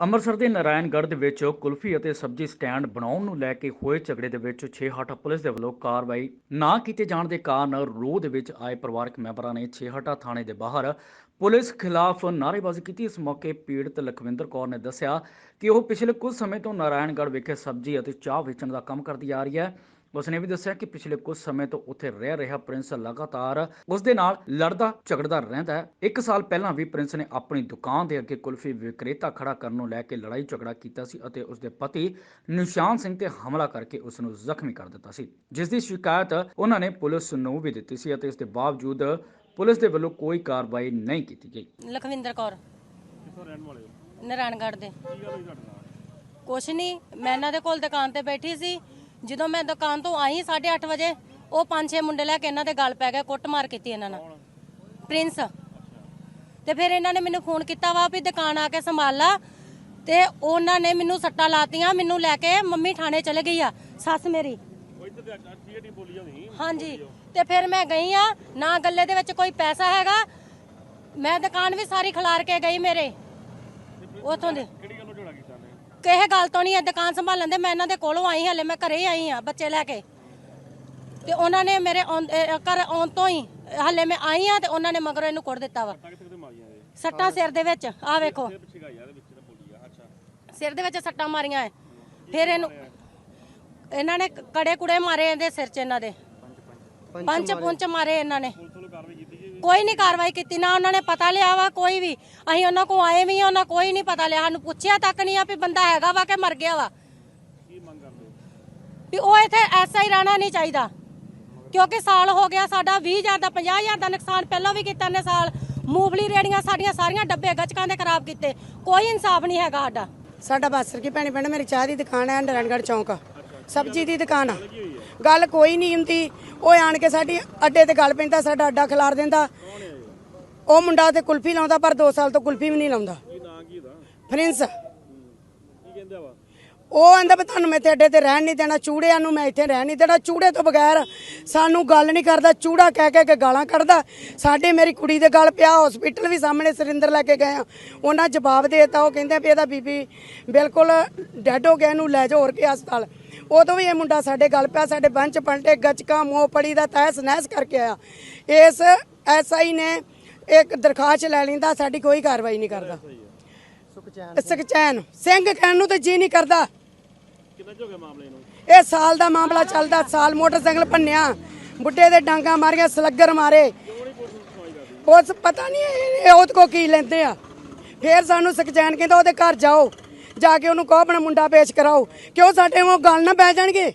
ਅੰਮ੍ਰਿਤਸਰ ਦੇ ਨਾਰਾਇਣਗੜ੍ਹ ਦੇ ਵਿੱਚ ਕੁਲਫੀ ਅਤੇ ਸਬਜ਼ੀ ਸਟੈਂਡ ਬਣਾਉਣ ਨੂੰ ਲੈ ਕੇ ਹੋਏ ਝਗੜੇ ਦੇ ਵਿੱਚ ਛੇਹਟਾ ਪੁਲਿਸ ਦੇ ਵੱਲੋਂ ਕਾਰਵਾਈ ਨਾ ਕੀਤੇ ਜਾਣ ਦੇ ਕਾਰਨ ਰੋਹ ਦੇ ਵਿੱਚ ਆਏ ਪਰਿਵਾਰਕ ਮੈਂਬਰਾਂ ਨੇ ਛੇਹਟਾ ਥਾਣੇ ਦੇ ਬਾਹਰ ਪੁਲਿਸ ਖਿਲਾਫ ਨਾਅਰੇਬਾਜ਼ੀ ਕੀਤੀ। ਇਸ ਮੌਕੇ ਪੀੜਤ ਲਖਵਿੰਦਰ ਕੌਰ ਨੇ ਦੱਸਿਆ ਕਿ ਉਹ ਪਿਛਲੇ ਕੁਝ ਸਮੇਂ ਤੋਂ ਨਾਰਾਇਣਗੜ੍ਹ ਵਿਖੇ ਸਬਜ਼ੀ ਅਤੇ ਚਾਹ ਵੇਚਣ ਦਾ ਕੰਮ ਕਰਦੀ ਆ ਰਹੀ ਹੈ। ਉਸਨੇ ਵੀ ਦੱਸਿਆ ਕਿ ਪਿਛਲੇ ਕੁਝ ਸਮੇਂ ਤੋਂ ਉੱਥੇ ਰਹਿ ਰਿਹਾ ਪ੍ਰਿੰਸ ਲਗਾਤਾਰ ਉਸ ਦੇ ਨਾਲ ਲੜਦਾ ਝਗੜਦਾ ਰਹਿੰਦਾ ਹੈ। ਇੱਕ ਸਾਲ ਪਹਿਲਾਂ ਵੀ ਪ੍ਰਿੰਸ ਨੇ ਆਪਣੀ ਦੁਕਾਨ ਦੇ ਅੱਗੇ ਕੁਲਫੀ ਵਿਕਰੇਤਾ ਖੜਾ ਕਰਨ ਨੂੰ ਲੈ ਕੇ ਲੜਾਈ ਝਗੜਾ ਕੀਤਾ ਸੀ ਅਤੇ ਉਸ ਦੇ ਪਤੀ ਨਿਸ਼ਾਨ ਸਿੰਘ ਤੇ ਹਮਲਾ ਕਰਕੇ ਉਸ ਨੂੰ ਜ਼ਖਮੀ ਕਰ ਦਿੱਤਾ ਸੀ। ਜਿਸ ਦੀ ਸ਼ਿਕਾਇਤ ਉਹਨਾਂ ਨੇ ਪੁਲਿਸ ਨੂੰ ਵੀ ਦਿੱਤੀ ਸੀ ਅਤੇ ਇਸ ਦੇ ਬਾਵਜੂਦ ਪੁਲਿਸ ਦੇ ਵੱਲੋਂ ਕੋਈ ਕਾਰਵਾਈ ਨਹੀਂ ਕੀਤੀ ਗਈ। ਲਖਵਿੰਦਰ ਕੌਰ। ਕਿੱਥੋਂ ਰਹਿਣ ਵਾਲੇ ਹੋ? ਨਾਰਾਇਣਗੜ੍ਹ ਦੇ। ਕੁਛ ਨਹੀਂ ਮੈਂ ਇਹਨਾਂ ਦੇ ਕੋਲ ਦੁਕਾਨ ਤੇ ਬੈਠੀ ਸੀ। ਜਦੋਂ ਮੈਂ ਦੁਕਾਨ ਤੋਂ ਆਈ 8:30 ਵਜੇ, ਉਹ ਪੰਜ ਛੇ ਮੁੰਡੇ ਲੈ ਕੇ ਇਹਨਾਂ ਦੇ ਗਲ ਪੈ ਗਏ, ਕੁੱਟਮਾਰ ਕੀਤੀ ਇਹਨਾਂ ਨਾਲ। ਪ੍ਰਿੰਸ। ਤੇ ਫਿਰ ਇਹਨਾਂ ਨੇ ਮੈਨੂੰ ਫੋਨ ਕੀਤਾ ਵਾ ਵੀ ਦੁਕਾਨ ਆ ਕੇ ਸੰਭਾਲ ਲਾ। ਤੇ ਉਹਨਾਂ ਨੇ ਮੈਨੂੰ ਸੱਟਾਂ ਲਾਤੀਆਂ, ਮੈਨੂੰ ਲੈ ਕੇ ਮੰਮੀ ਥਾਣੇ ਚਲੇ ਗਈ ਆ, ਸੱਸ ਮੇਰੀ। ਹਾਂਜੀ। ਤੇ ਫਿਰ ਮੈਂ ਗਈ ਆ, ਨਾ ਗੱਲੇ ਦੇ ਵਿੱਚ ਕੋਈ ਪੈਸਾ ਹੈਗਾ। ਮੈਂ ਦੁਕਾਨ ਵੀ ਸਾਰੀ ਖਿਲਾਰ ਕੇ ਗਈ ਮੇਰੇ। ਉਥੋਂ ਦੇ ਕਿਹੜੀ ਗੱਲੋਂ ਝੋੜਾ ਕੀਤਾ ਨੇ ਕਿਸੇ ਗੱਲ ਤੋਂ ਨਹੀਂ ਇਹ ਦੁਕਾਨ ਸੰਭਾਲਣ ਦੇ ਮੈਂ ਇਹਨਾਂ ਦੇ ਕੋਲੋਂ ਆਈ ਹਲੇ ਮੈਂ ਘਰੇ ਆਈ ਆ ਬੱਚੇ ਲੈ ਕੇ। ਤੇ ਉਹਨਾਂ ਨੇ ਮੇਰੇ ਘਰ ਆਉਣ ਤੋਂ ਹੀ ਹਲੇ ਮੈਂ ਆਈ ਆ ਤੇ ਉਹਨਾਂ ਨੇ ਮਗਰੋਂ ਇਹਨੂੰ ਕੁੱਟ ਦਿੱਤਾ ਵਾ। ਸੱਟਾਂ ਸਿਰ ਦੇ ਵਿੱਚ ਆ ਵੇਖੋ ਸਿਰ ਦੇ ਵਿੱਚ ਸੱਟਾਂ ਮਾਰੀਆਂ ਐ। ਫਿਰ ਇਹਨੂੰ ਇਹਨਾਂ ਨੇ ਕੜੇ ਕੁੜੇ ਮਾਰੇ ਇਹਦੇ ਸਿਰ 'ਚ ਇਹਨਾਂ ਦੇ। ਪੰਜ ਪੁੰਚ ਮਾਰੇ ਇਹਨਾਂ ਨੇ ਪੁਲਿਸ ਵੱਲੋਂ ਕਾਰਵਾਈ ਕੀਤੀ ਜੀ ਕੋਈ ਨਹੀਂ ਕਾਰਵਾਈ ਕੀਤੀ, ਨਾ ਉਹਨਾਂ ਨੇ ਪਤਾ ਲਿਆ ਵਾ ਕੋਈ ਵੀ। ਅਸੀਂ ਉਹਨਾਂ ਕੋ ਆਏ ਵੀ ਆ ਉਹਨਾਂ ਕੋਈ ਨਹੀਂ ਪਤਾ ਲਿਆ। ਸਾਨੂੰ ਪੁੱਛਿਆ ਤੱਕ ਨਹੀਂ ਆ ਵੀ ਬੰਦਾ ਹੈਗਾ ਵਾ ਕਿ ਮਰ ਗਿਆ ਵਾ। ਵੀ ਉਹ ਇੱਥੇ ਐਸਾ ਹੀ ਰਹਿਣਾ ਨਹੀਂ ਚਾਹੀਦਾ। ਕਿਉਂਕਿ ਸਾਲ ਹੋ ਗਿਆ ਸਾਡਾ 20000 ਦਾ 50000 ਦਾ ਨੁਕਸਾਨ ਪਹਿਲਾਂ ਵੀ ਕੀਤਾ ਨੇ ਸਾਲ। ਮੂੰਗਫਲੀ ਰੇੜੀਆਂ ਸਾਡੀਆਂ ਸਾਰੀਆਂ ਡੱਬੇ ਗੱਚਕਾਂ ਦੇ ਖਰਾਬ ਕੀਤੇ। ਕੋਈ ਇਨਸਾਫ ਨਹੀਂ ਹੈਗਾ ਸਾਡਾ। ਸਾਡਾ ਬਾਸਰ ਕੀ ਭੈਣੀ ਪਿੰਡ ਮੇਰੀ ਚਾਹ ਦੀ ਦੁਕਾਨ ਹੈ ਨਾਰਾਇਣਗੜ੍ਹ ਚੌਂਕ। ਸਬਜ਼ੀ ਦੀ ਦੁਕਾਨ ਆ। ਗੱਲ ਕੋਈ ਨਹੀਂ ਹੁੰਦੀ। ਉਹ ਆਣ ਕੇ ਸਾਡੀ ਅੱਡੇ ਤੇ ਗੱਲ ਪੈਂਦਾ ਸਾਡਾ ਅੱਡਾ ਖਿਲਾਰ ਦਿੰਦਾ। ਉਹ ਮੁੰਡਾ ਤੇ ਕੁਲਫੀ ਲਾਉਂਦਾ ਪਰ 2 ਸਾਲ ਤੋਂ ਕੁਲਫੀ ਵੀ ਨਹੀਂ ਲਾਉਂਦਾ। ਕੀ ਨਾਂ ਕੀ ਦਾ ਪ੍ਰਿੰਸ। ਕੀ ਕਹਿੰਦੇ ਵਾ? ਉਹ ਆਂਦਾ ਵੀ ਤੁਹਾਨੂੰ ਮੈਂ ਤੇ ਅੱਡੇ ਤੇ ਰਹਿਣ ਨਹੀਂ ਦੇਣਾ ਚੂੜਿਆਂ ਨੂੰ ਮੈਂ ਇੱਥੇ ਰਹਿਣ ਨਹੀਂ ਦੇਣਾ। ਚੂੜੇ ਤੋਂ ਬਗੈਰ ਸਾਨੂੰ ਗੱਲ ਨਹੀਂ ਕਰਦਾ ਚੂੜਾ ਕਹਿ ਕਹਿ ਕੇ ਗਾਲਾਂ ਕੱਢਦਾ। ਸਾਡੇ ਮੇਰੀ ਕੁੜੀ ਦੇ ਗੱਲ ਪਿਆ ਹਸਪੀਟਲ ਵੀ ਸਾਹਮਣੇ ਸਰਿੰਦਰ ਲੈ ਕੇ ਗਏ ਆ। ਉਹਨਾਂ ਜਵਾਬ ਦੇ ਦਿੱਤਾ ਉਹ ਕਹਿੰਦੇ ਵੀ ਇਹਦਾ ਬੀਬੀ ਬਿਲਕੁਲ ਡੈਡ ਹੋ ਗਿਆ ਇਹਨੂੰ ਲੈ ਜਾਓ ਹੋਰ ਕੇ ਹਸਪਤਾਲ। ਉਦੋਂ ਵੀ ਇਹ ਮੁੰਡਾ ਸਾਡੇ ਗੱਲ ਪਿਆ ਸਾਡੇ ਬੰਚ ਪਲਟੇ ਗੱਚਕਾ ਮੋਪੜੀ ਦਾ ਤਹਿਸ ਨਹਿਸ ਕਰਕੇ ਆਇਆ। ਇਸ ਐਸਆਈ ਨੇ ਇੱਕ ਦਰਖਾਸਤ ਲੈ ਲੈਂਦਾ ਸਾਡੀ ਕੋਈ ਕਾਰਵਾਈ ਨਹੀਂ ਕਰਦਾ। ਸੁਖਚੈਨ ਸਿੰਘ ਕਹਿਣ ਨੂੰ ਤੇ ਜੀ ਨਹੀਂ ਕਰਦਾ। ਕਿੰਨਾ ਮਾਮਲੇ ਨੂੰ? ਇਹ ਸਾਲ ਦਾ ਮਾਮਲਾ ਚੱਲਦਾ ਸਾਲ ਮੋਟਰਸਾਈਕਲ ਭੰਨਿਆ ਬੁੱਢੇ ਦੇ ਡਾਂਗਾ ਮਾਰੀਆਂ ਸਲੱਗਰ ਮਾਰੇ। ਉਸ ਪਤਾ ਨਹੀਂ ਇਹ ਉਹਦੇ ਕੋ ਕੀ ਲੈਂਦੇ ਆ। ਫੇਰ ਸਾਨੂੰ ਸੁਖਚੈਨ ਕਹਿੰਦਾ ਉਹਦੇ ਘਰ ਜਾਓ ਜਾ ਕੇ ਉਹਨੂੰ ਕਹੋ ਆਪਣਾ ਮੁੰਡਾ ਪੇਸ਼ ਕਰਾਓ। ਕਿਉਂ ਸਾਡੇ ਉਹ ਗੱਲ ਨਾ ਪੈ ਜਾਣਗੇ?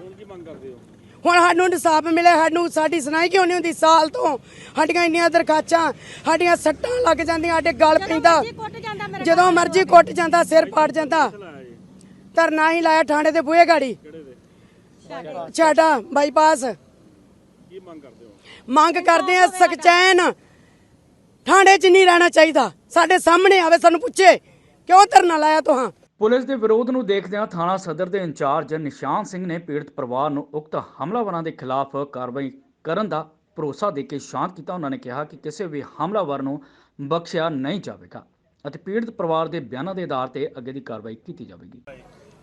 ਹੁਣ ਕੀ ਮੰਗ ਕਰਦੇ ਹੋ? ਹੁਣ ਸਾਨੂੰ ਇਨਸਾਫ ਮਿਲੇ ਸਾਨੂੰ ਸਾਡੀ ਸੁਣਾਈ ਕਿਉਂ ਨਹੀਂ ਹੁੰਦੀ ਸਾਲ ਤੋਂ? ਸਾਡੀਆਂ ਇੰਨੀਆਂ ਦਰਖਾਸਤਾਂ ਸਾਡੀਆਂ ਸੱਟਾਂ ਲੱਗ ਜਾਂਦੀਆਂ ਸਾਡੇ ਗਲ ਪੈਂਦਾ। ਕੁੱਟ ਜਾਂਦਾ ਮੇਰੇ ਜਦੋਂ ਮਰਜ਼ੀ ਕੁੱਟ ਜਾਂਦਾ ਸਿਰ ਪਾੜ ਜਾਂਦਾ। ਧਰਨਾ ਹੀ ਲਾਇਆ ਥਾਣੇ ਦੇ ਬੂਹੇ ਗਾੜੀ। ਕਿਹੜੇ ਦੇ ਛਾਟਾ ਬਾਈਪਾਸ। ਕੀ ਮੰਗ ਕਰਦੇ ਹੋ? ਮੰਗ ਕਰਦੇ ਆ ਸਕਚੈਨ ਥਾਣੇ 'ਚ ਨਹੀਂ ਰਹਿਣਾ ਚਾਹੀਦਾ। ਸਾਡੇ ਸਾਹਮਣੇ ਆਵੇ ਸਾਨੂੰ ਪੁੱਛੇ ਕਿਉਂ ਧਰਨਾ ਲਾਇਆ ਤੁਹਾਂ? ਪੁਲਿਸ ਦੇ ਵਿਰੋਧ ਨੂੰ ਦੇਖਦਿਆਂ ਥਾਣਾ ਸਦਰ ਦੇ ਇੰਚਾਰਜ ਨਿਸ਼ਾਨ ਸਿੰਘ ਨੇ ਪੀੜਤ ਪਰਿਵਾਰ ਨੂੰ ਉਕਤ ਹਮਲਾਵਰਾਂ ਦੇ ਖਿਲਾਫ ਕਾਰਵਾਈ ਕਰਨ ਦਾ ਭਰੋਸਾ ਦੇ ਕੇ ਸ਼ਾਂਤ ਕੀਤਾ। ਉਹਨਾਂ ਨੇ ਕਿਹਾ ਕਿ ਕਿਸੇ ਵੀ ਹਮਲਾਵਰ ਨੂੰ ਬਖਸ਼ਿਆ ਨਹੀਂ ਜਾਵੇਗਾ ਅਤੇ ਪੀੜਤ ਪਰਿਵਾਰ ਦੇ ਬਿਆਨਾਂ ਦੇ ਆਧਾਰ ਤੇ ਅੱਗੇ ਦੀ ਕਾਰਵਾਈ ਕੀਤੀ ਜਾਵੇਗੀ।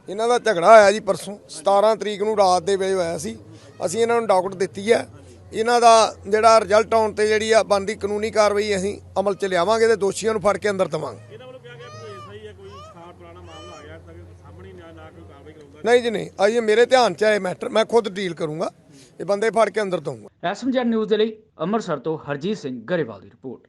ਇਹਨਾਂ ਦਾ ਝਗੜਾ ਹੋਇਆ ਜੀ ਪਰਸੋਂ 17 ਤਰੀਕ ਨੂੰ ਰਾਤ ਦੇ ਵੇਲੇ ਹੋਇਆ ਸੀ। ਅਸੀਂ ਇਹਨਾਂ ਨੂੰ ਡਾਕਟਰ ਦਿੱਤੀ ਹੈ। ਇਹਨਾਂ ਦਾ ਜਿਹੜਾ ਰਿਜ਼ਲਟ ਆਉਣ ਤੇ ਜਿਹੜੀ ਆ ਬਣਦੀ ਕਾਨੂੰਨੀ ਕਾਰਵਾਈ ਅਸੀਂ ਅਮਲ ਚ ਲਿਆਵਾਂਗੇ ਤੇ ਦੋਸ਼ੀਆਂ ਨੂੰ ਫੜ ਕੇ ਅੰਦਰ ਦਵਾਂਗੇ। ਇਹਨਾਂ ਵੱਲੋਂ ਕਿਹਾ ਗਿਆ ਕੋਈ ਐਸਾ ਹੀ ਹੈ ਕੋਈ ਸਾਲ ਪੁਰਾਣਾ ਮਾਮਲਾ ਆ ਗਿਆ ਤਾਂ ਸਾਹਮਣੇ ਨਾ ਨਾ ਕੋਈ ਕਾਰਵਾਈ ਕਰਾਉਂਦਾ ਨਹੀਂ ਜੀ ਨਹੀਂ। ਅਜੇ ਮੇਰੇ ਧਿਆਨ ਚ ਆਏ ਮੈਟਰ ਮੈਂ ਖੁਦ ਡੀਲ ਕਰੂੰਗਾ। ਇਹ ਬੰਦੇ ਫੜ ਕੇ ਅੰਦਰ ਦਊਂਗਾ। ਐਸਐਮਜੀ ਨਿਊਜ਼ ਦੇ ਲਈ ਅੰਮ੍ਰਿਤਸਰ ਤੋਂ ਹਰਜੀਤ ਸਿੰਘ ਗਰੇਵਾਲ ਦੀ ਰਿਪੋਰਟ।